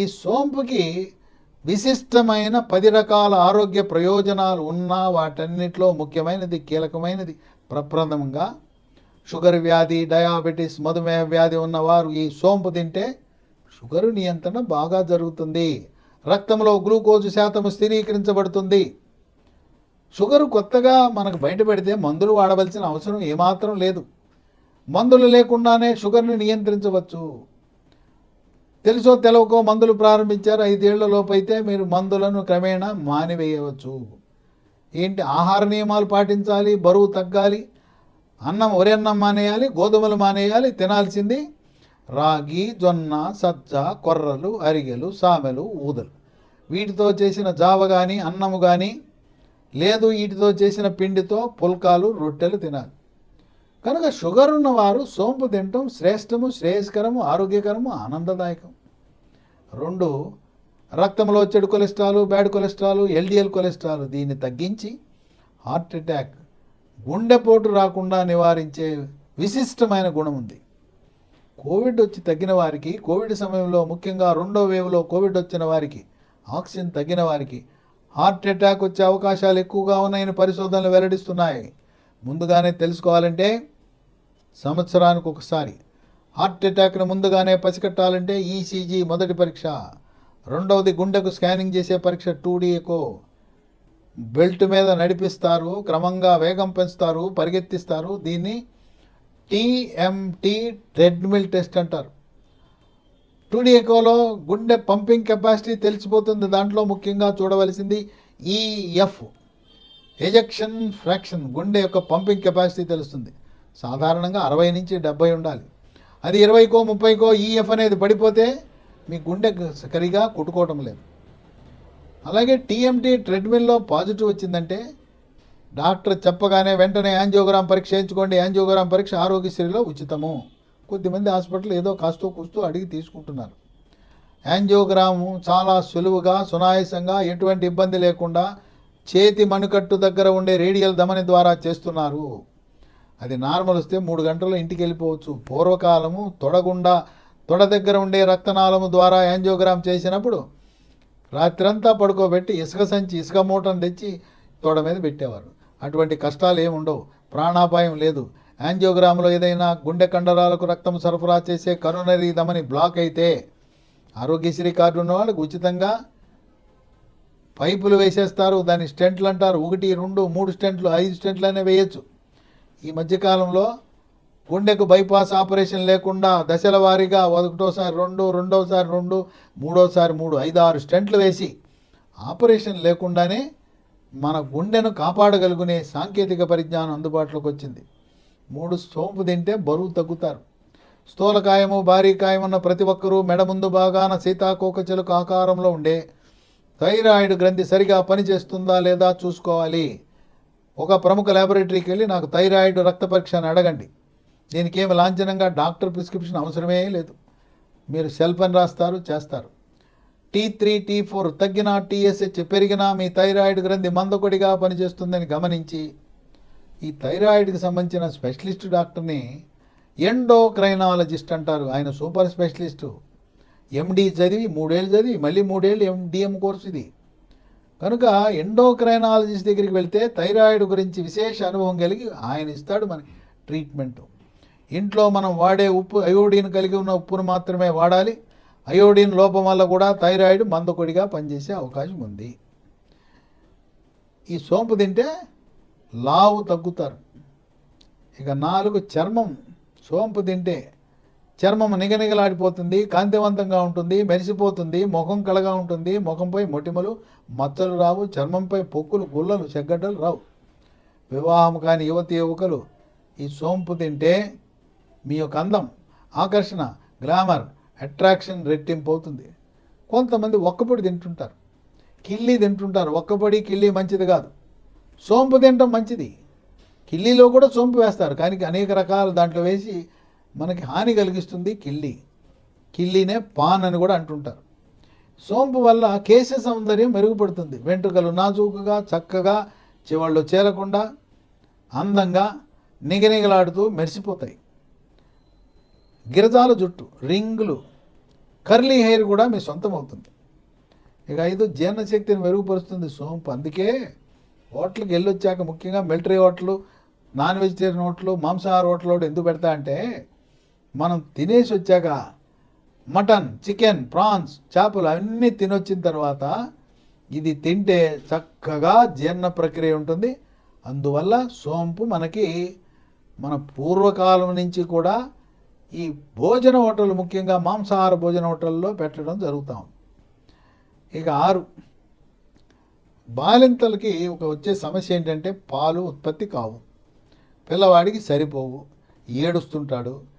ఈ సోంపుకి విశిష్టమైన పది రకాల ఆరోగ్య ప్రయోజనాలు ఉన్నా వాటన్నిటిలో ముఖ్యమైనది కీలకమైనది ప్రప్రథమంగా షుగర్ వ్యాధి డయాబెటీస్ మధుమేహ వ్యాధి ఉన్నవారు ఈ సోంపు తింటే షుగరు నియంత్రణ బాగా జరుగుతుంది. రక్తంలో గ్లూకోజ్ శాతం స్థిరీకరించబడుతుంది. షుగర్ కొత్తగా మనకు బయటపెడితే మందులు వాడవలసిన అవసరం ఏమాత్రం లేదు. మందులు లేకుండానే షుగర్ని నియంత్రించవచ్చు. తెలుసో తెలవకో మందులు ప్రారంభించారు. ఐదేళ్ళ లోపైతే అయితే మీరు మందులను క్రమేణా మానివేయవచ్చు. ఏంటి? ఆహార నియమాలు పాటించాలి బరువు తగ్గాలి అన్నం వరి అన్నం మానేయాలి గోధుమలు మానేయాలి తినాల్సింది రాగి జొన్న సజ్జ కొర్రలు అరిగెలు సామెలు ఊదలు. వీటితో చేసిన జావ కానీ అన్నము కానీ లేదు వీటితో చేసిన పిండితో పుల్కాలు రొట్టెలు తినాలి. కనుక షుగర్ ఉన్నవారు సోంపు తినటం శ్రేష్టము శ్రేయస్కరము ఆరోగ్యకరము ఆనందదాయకం. రెండు రక్తంలో చెడు cholesterol bad cholesterol LDL cholesterol దీన్ని తగ్గించి హార్ట్ అటాక్ గుండెపోటు రాకుండా నివారించే విశిష్టమైన గుణం ఉంది. కోవిడ్ వచ్చి తగ్గిన వారికి కోవిడ్ సమయంలో ముఖ్యంగా రెండో వేవ్లో కోవిడ్ వచ్చిన వారికి ఆక్సిజన్ తగ్గిన వారికి హార్ట్ అటాక్ వచ్చే అవకాశాలు ఎక్కువగా ఉన్నాయని పరిశోధనలు వెల్లడిస్తున్నాయి. ముందుగానే తెలుసుకోవాలంటే సంవత్సరానికి ఒకసారి హార్ట్ అటాక్ను ముందుగానే పసికట్టాలంటే ఈసీజీ మొదటి పరీక్ష. రెండవది గుండెకు స్కానింగ్ చేసే పరీక్ష టూడీఎకో బెల్ట్ మీద నడిపిస్తారు క్రమంగా వేగం పెంచుతారు పరిగెత్తిస్తారు. దీన్ని టీఎంటీ ట్రెడ్మిల్ టెస్ట్ అంటారు. టూడీఎకోలో గుండె పంపింగ్ కెపాసిటీ తెలిసిపోతుంది. దాంట్లో ముఖ్యంగా చూడవలసింది ఈఎఫ్ ఎజెక్షన్ ఫ్రాక్షన్ గుండె యొక్క పంపింగ్ కెపాసిటీ తెలుస్తుంది. సాధారణంగా అరవై నుంచి డెబ్బై ఉండాలి. అది ఇరవైకో ముప్పైకో ఈఎఫ్ అనేది పడిపోతే మీ గుండె సరిగా కొట్టుకోవటం లేదు. అలాగే టీఎంటీ ట్రెడ్మిల్లో పాజిటివ్ వచ్చిందంటే డాక్టర్ చెప్పగానే వెంటనే యాంజియోగ్రామ్ పరీక్ష చేయించుకోండి యాంజియోగ్రామ్ పరీక్ష ఆరోగ్యశ్రీలో ఉచితము. కొద్దిమంది హాస్పిటల్ ఏదో కాస్తో కూస్తూ అడిగి తీసుకుంటున్నారు. యాంజియోగ్రాము చాలా సులువుగా సునాయాసంగా ఎటువంటి ఇబ్బంది లేకుండా చేతి మణికట్టు దగ్గర ఉండే రేడియల్ ధమని ద్వారా చేస్తున్నారు. అది నార్మల్ వస్తే మూడు గంటల్లో ఇంటికి వెళ్ళిపోవచ్చు. పూర్వకాలము తొడగుండా తొడ దగ్గర ఉండే రక్తనాళము ద్వారా యాంజియోగ్రామ్ చేసినప్పుడు రాత్రంతా పడుకోబెట్టి ఇసుక సంచి ఇసుక మూటను తెచ్చి తొడ మీద పెట్టేవారు. అటువంటి కష్టాలు ఏమి ఉండవు. ప్రాణాపాయం లేదు. యాంజియోగ్రామ్లో ఏదైనా గుండె కండరాలకు రక్తం సరఫరా చేసే కరోనరీ దమని బ్లాక్ అయితే ఆరోగ్యశ్రీ కార్డు ఉన్నవాళ్ళకి ఉచితంగా పైపులు వేసేస్తారు. దాన్ని స్టెంట్లు అంటారు. ఒకటి రెండు మూడు స్టెంట్లు ఐదు స్టెంట్లు అనే వేయచ్చు. ఈ మధ్యకాలంలో గుండెకు బైపాస్ ఆపరేషన్ లేకుండా దశల వారీగా ఒకటోసారి రెండు రెండోసారి రెండు మూడోసారి మూడు ఐదు ఆరు స్టెంట్లు వేసి ఆపరేషన్ లేకుండానే మన గుండెను కాపాడగలుగునే సాంకేతిక పరిజ్ఞానం అందుబాటులోకి వచ్చింది. మూడు సోంపు తింటే బరువు తగ్గుతారు. స్థూలకాయము భారీ కాయమున్న ఉన్న ప్రతి ఒక్కరూ మెడ ముందు భాగాన సీతాకోకచలుక ఆకారంలో ఉండే థైరాయిడ్ గ్రంథి సరిగా పనిచేస్తుందా లేదా చూసుకోవాలి. ఒక ప్రముఖ ల్యాబొరేటరీకి వెళ్ళి నాకు థైరాయిడ్ రక్త పరీక్ష అని అడగండి. దీనికేమి లాంఛనంగా డాక్టర్ ప్రిస్క్రిప్షన్ అవసరమే లేదు. మీరు సెల్ పని రాస్తారు చేస్తారు. టీ త్రీ టీ ఫోర్ తగ్గిన టీఎస్హెచ్ పెరిగినా మీ థైరాయిడ్ గ్రంథి మందకొడిగా పనిచేస్తుందని గమనించి ఈ థైరాయిడ్కి సంబంధించిన స్పెషలిస్ట్ డాక్టర్ని ఎండోక్రైనాలజిస్ట్ అంటారు. ఆయన సూపర్ స్పెషలిస్టు ఎండీ చదివి మూడేళ్ళు చదివి మళ్ళీ మూడేళ్ళు ఎండిఎం కోర్సు ఇది. కనుక ఎండోక్రైనాలజిస్ట్ దగ్గరికి వెళ్తే థైరాయిడ్ గురించి విశేష అనుభవం కలిగి ఆయన ఇస్తాడు మనకి ట్రీట్మెంట్ ఇంట్లో మనం వాడే ఉప్పు అయోడిన్ కలిగి ఉన్న ఉప్పును మాత్రమే వాడాలి. అయోడిన్ లోపం వల్ల కూడా థైరాయిడ్ మందకొడిగా పనిచేసే అవకాశం ఉంది. ఈ సోంపు తింటే లావు తగ్గుతారు. ఇక నాలుగు చర్మం సోంపు తింటే చర్మం నిగనిగలాడిపోతుంది కాంతివంతంగా ఉంటుంది మెరిసిపోతుంది ముఖం కళగా ఉంటుంది ముఖంపై మొటిమలు మచ్చలు రావు చర్మంపై పొక్కులు గుల్లలు చెగ్గడ్డలు రావు. వివాహం కాని యువతి యువకులు ఈ సోంపు తింటే మీ యొక్క అందం ఆకర్షణ గ్లామర్ అట్రాక్షన్ రెట్టింపు అవుతుంది. కొంతమంది ఒక్కపొడి తింటుంటారు. కిల్లి తింటుంటారు. ఒక్కపొడి కిల్లి మంచిది కాదు. సోంపు తినటం మంచిది. కిల్లీలో కూడా సోంపు వేస్తారు. కానీ అనేక రకాల దాంట్లో వేసి మనకి హాని కలిగిస్తుంది కిల్లి కిళ్ళినే పాన్ అని కూడా అంటుంటారు. సోంపు వల్ల కేశ సౌందర్యం మెరుగుపడుతుంది. వెంట్రుకలు నాజూకుగా చక్కగా చివళ్ళు చేరకుండా అందంగా నిగనిగలాడుతూ మెరిసిపోతాయి. గిరజాల జుట్టు రింగులు కర్లీ హెయిర్ కూడా మీ సొంతం అవుతుంది ఇక ఐదు జీర్ణశక్తిని మెరుగుపరుస్తుంది సోంపు. అందుకే హోటల్కి వెళ్ళొచ్చాక ముఖ్యంగా military hotel non vegetarian hotel మాంసాహార హోటల్ ఎందుకు పెడతా అంటే మనం తినేసి వచ్చాక మటన్ చికెన్ ప్రాన్స్ చేపలు అన్నీ తినొచ్చిన తర్వాత ఇది తింటే చక్కగా జీర్ణ ప్రక్రియ ఉంటుంది. అందువల్ల సోంపు మనకి మన పూర్వకాలం నుంచి కూడా ఈ భోజన హోటల్ ముఖ్యంగా మాంసాహార భోజన హోటల్లో పెట్టడం జరుగుతాం ఇక ఆరు. బాలింతలకి ఒక వచ్చే సమస్య ఏంటంటే పాలు ఉత్పత్తి కావు. పిల్లవాడికి సరిపోవు. ఏడుస్తుంటాడు.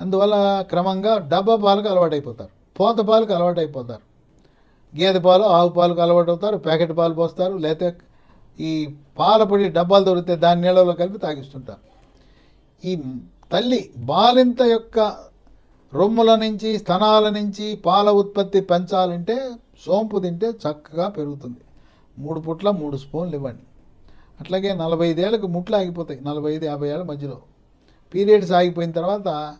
అందువల్ల క్రమంగా డబ్బా పాలకు అలవాటైపోతారు. పోత పాలకు అలవాటైపోతారు. గేదె పాలు ఆవు పాలకు అలవాటు అవుతారు ప్యాకెట్ పాలు పోస్తారు లేకపోతే ఈ పాల పొడి డబ్బాలు దొరికితే దాని నీళ్ళలో కలిపి తాగిస్తుంటారు. ఈ తల్లి బాలింత యొక్క రొమ్ముల నుంచి స్తనాల నుంచి పాల ఉత్పత్తి పెంచాలంటే సోంపు తింటే చక్కగా పెరుగుతుంది. మూడు పుట్ల మూడు స్పూన్లు ఇవ్వండి. అట్లాగే నలభై ఐదేళ్ళకి ముట్లు ఆగిపోతాయి నలభై ఐదు యాభై ఏళ్ళ మధ్యలో. పీరియడ్స్ ఆగిపోయిన తర్వాత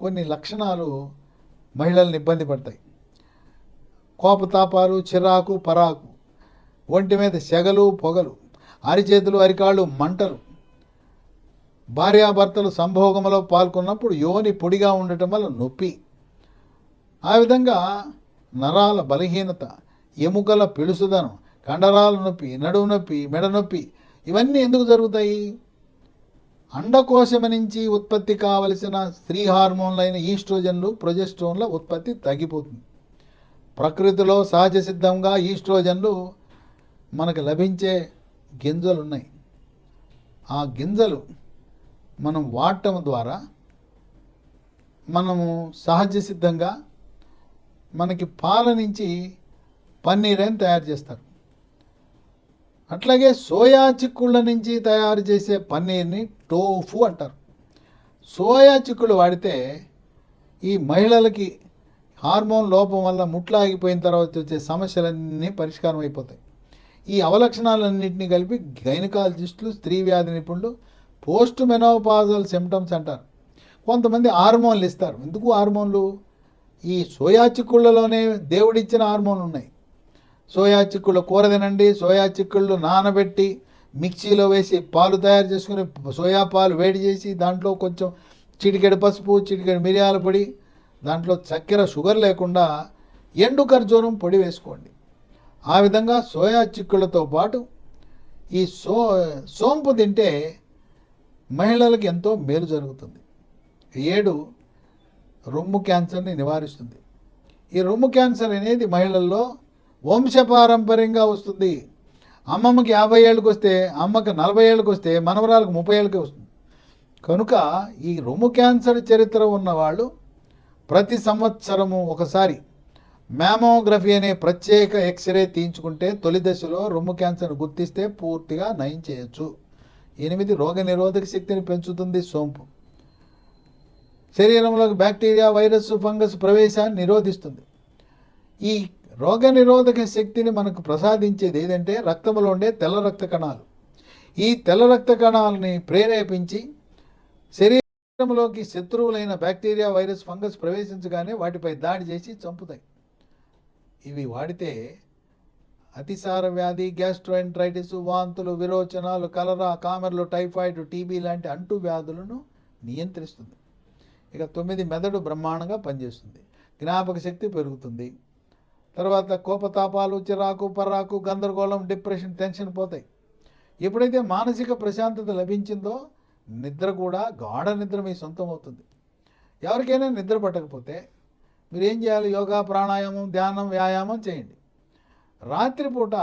కొన్ని లక్షణాలు మహిళల్ని ఇబ్బంది పడతాయి. కోపతాపాలు చిరాకు పరాకు ఒంటి మీద సెగలు పొగలు అరిచేతులు అరికాళ్ళు మంటలు భార్యాభర్తలు సంభోగంలో పాల్గొన్నప్పుడు యోని పొడిగా ఉండటం వల్ల నొప్పి. ఆ విధంగా నరాల బలహీనత ఎముకల పిలుసుదనం కండరాల నొప్పి నడుము నొప్పి మెడ నొప్పి ఇవన్నీ ఎందుకు జరుగుతాయి? అండకోశం నుంచి ఉత్పత్తి కావలసిన స్త్రీ హార్మోన్లైన ఈస్ట్రోజన్లు ప్రొజెస్ట్రోన్ల ఉత్పత్తి తగ్గిపోతుంది. ప్రకృతిలో సహజ సిద్ధంగా ఈస్ట్రోజన్లు మనకు లభించే గింజలు ఉన్నాయి ఆ గింజలు మనం వాడటం ద్వారా మనము సహజ సిద్ధంగా మనకి పాల నుంచి పన్నీర్ అని తయారు చేస్తారు. అట్లాగే సోయా చిక్కుళ్ళ నుంచి తయారు చేసే పన్నీర్ని టోఫు అంటారు. సోయా చిక్కులు వాడితే ఈ మహిళలకి హార్మోన్ లోపం వల్ల ముట్లు ఆగిపోయిన తర్వాత వచ్చే సమస్యలన్నీ పరిష్కారం అయిపోతాయి. ఈ అవలక్షణాలన్నింటినీ కలిపి గైనకాలజిస్టులు స్త్రీ వ్యాధి నిపుణులు పోస్ట్ మెనోపాజల్ సిమ్టమ్స్ అంటారు. కొంతమంది హార్మోన్లు ఇస్తారు. ఎందుకు హార్మోన్లు? ఈ సోయా చిక్కుళ్ళలోనే దేవుడిచ్చిన హార్మోన్లు ఉన్నాయి. సోయా చిక్కుళ్ళు కూర తినండి సోయా చిక్కుళ్ళు నానబెట్టి మిక్సీలో వేసి పాలు తయారు చేసుకుని సోయా పాలు వేడి చేసి దాంట్లో కొంచెం చిటికెడు పసుపు చిటికెడు మిరియాల పొడి దాంట్లో చక్కెర షుగర్ లేకుండా ఎండు ఖర్జూరం పొడి వేసుకోండి. ఆ విధంగా సోయా చిక్కుళ్ళతో పాటు ఈ సో సోంపు తింటే మహిళలకు ఎంతో మేలు జరుగుతుంది. ఏడు రొమ్ము క్యాన్సర్ని నివారిస్తుంది. ఈ రొమ్ము క్యాన్సర్ అనేది మహిళల్లో వంశపారంపర్యంగా వస్తుంది. అమ్మమ్మకి యాభై ఏళ్ళకి వస్తే అమ్మకి నలభై ఏళ్ళకి వస్తే మనవరాలకు ముప్పై ఏళ్ళకి వస్తుంది. కనుక ఈ రొమ్ము క్యాన్సర్ చరిత్ర ఉన్నవాళ్ళు ప్రతి సంవత్సరము ఒకసారి మ్యామోగ్రఫీ అనే ప్రత్యేక ఎక్స్రే తీయించుకుంటే తొలి దశలో రొమ్ము క్యాన్సర్ను గుర్తిస్తే పూర్తిగా నయం చేయొచ్చు. ఎనిమిది రోగ నిరోధక శక్తిని పెంచుతుంది సోంపు. శరీరంలోకి బ్యాక్టీరియా వైరస్ ఫంగస్ ప్రవేశాన్ని నిరోధిస్తుంది. ఈ రోగ నిరోధక శక్తిని మనకు ప్రసాదించేది ఏదంటే రక్తంలో ఉండే తెల్ల రక్త కణాలు. ఈ తెల్ల రక్త కణాలని ప్రేరేపించి శరీరంలోకి శత్రువులైన బ్యాక్టీరియా వైరస్ ఫంగస్ ప్రవేశించగానే వాటిపై దాడి చేసి చంపుతాయి. ఇవి వాడితే అతిసార వ్యాధి గ్యాస్ట్రోఎంట్రైటిస్ వాంతులు విరోచనాలు కలరా కామెర్లు టైఫాయిడ్ టీబీ లాంటి అంటు వ్యాధులను నియంత్రిస్తుంది. ఇక తొమ్మిది మెదడు బ్రహ్మాండంగా పనిచేస్తుంది. జ్ఞాపక శక్తి పెరుగుతుంది. తర్వాత కోపతాపాలు చిరాకు పర్రాకు గందరగోళం డిప్రెషన్ టెన్షన్ పోతాయి. ఎప్పుడైతే మానసిక ప్రశాంతత లభించిందో నిద్ర కూడా గాఢ నిద్ర మీ సొంతం అవుతుంది. ఎవరికైనా నిద్ర పట్టకపోతే మీరు ఏం చేయాలి? యోగా ప్రాణాయామం ధ్యానం వ్యాయామం చేయండి. రాత్రిపూట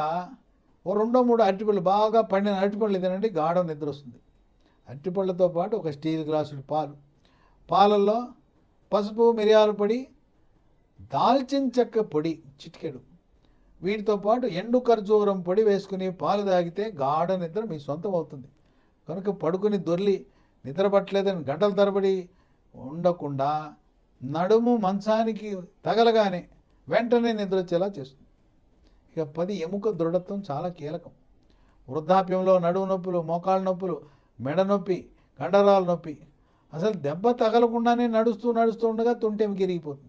ఓ రెండో మూడు అరటిపళ్ళు బాగా పండిన అరటిపళ్ళు తినండి గాఢ నిద్ర వస్తుంది. అరటిపళ్ళతో పాటు ఒక స్టీల్ గ్లాసుడు పాలు. పాలల్లో పసుపు మిరియాలు పడి దాల్చిన చెక్క పొడి చిటికెడు. వీటితో పాటు ఎండు ఖర్జూరం పొడి వేసుకుని పాలు తాగితే గాఢ నిద్ర మీ సొంతం అవుతుంది. కనుక పడుకుని దొర్లి నిద్రపట్టలేదని గంటల తరబడి ఉండకుండా నడుము మంచానికి తగలగానే వెంటనే నిద్ర వచ్చేలా చేస్తుంది. ఇక పది ఎముక దృఢత్వం చాలా కీలకం. వృద్ధాప్యంలో నడుము నొప్పులు మోకాళ్ళ నొప్పులు మెడ నొప్పి కండరాల నొప్పి. అసలు దెబ్బ తగలకుండానే నడుస్తూ నడుస్తూ ఉండగా తుంటెం గిరిగిపోతుంది?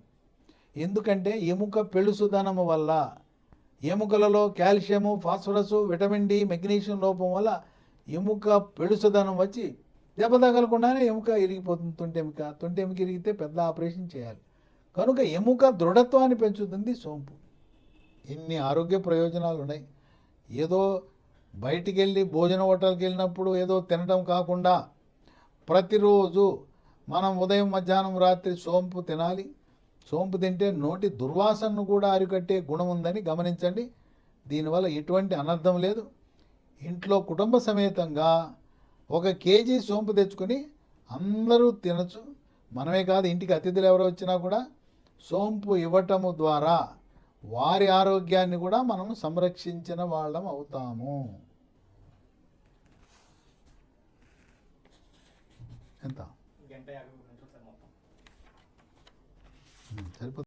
ఎందుకంటే ఎముక పెళుసుదనము వల్ల ఎముకలలో calcium phosphorus vitamin D magnesium లోపం వల్ల ఎముక పెళుసుదనం వచ్చి దెబ్బ తగలకుండానే ఎముక ఇరిగిపోతుంది. తొంటి ఎముక తొంటి ఎముక ఇరిగితే పెద్ద ఆపరేషన్ చేయాలి. కనుక ఎముక దృఢత్వాన్ని పెంచుతుంది సోంపు. ఇన్ని ఆరోగ్య ప్రయోజనాలు ఉన్నాయి? ఏదో బయటికి వెళ్ళి భోజన హోటల్కి వెళ్ళినప్పుడు ఏదో తినడం కాకుండా ప్రతిరోజు మనం ఉదయం మధ్యాహ్నం రాత్రి సోంపు తినాలి. సోంపు తింటే నోటి దుర్వాసనను కూడా అరికట్టే గుణం ఉందని గమనించండి. దీనివల్ల ఎటువంటి అనర్థం లేదు. ఇంట్లో కుటుంబ సమేతంగా ఒక కేజీ సోంపు తెచ్చుకొని అందరూ తినచ్చు. మనమే కాదు ఇంటికి అతిథులు ఎవరు వచ్చినా కూడా సోంపు ఇవ్వటము ద్వారా వారి ఆరోగ్యాన్ని కూడా మనం సంరక్షించిన వాళ్ళం అవుతాము. ఎంత? గంట యాభై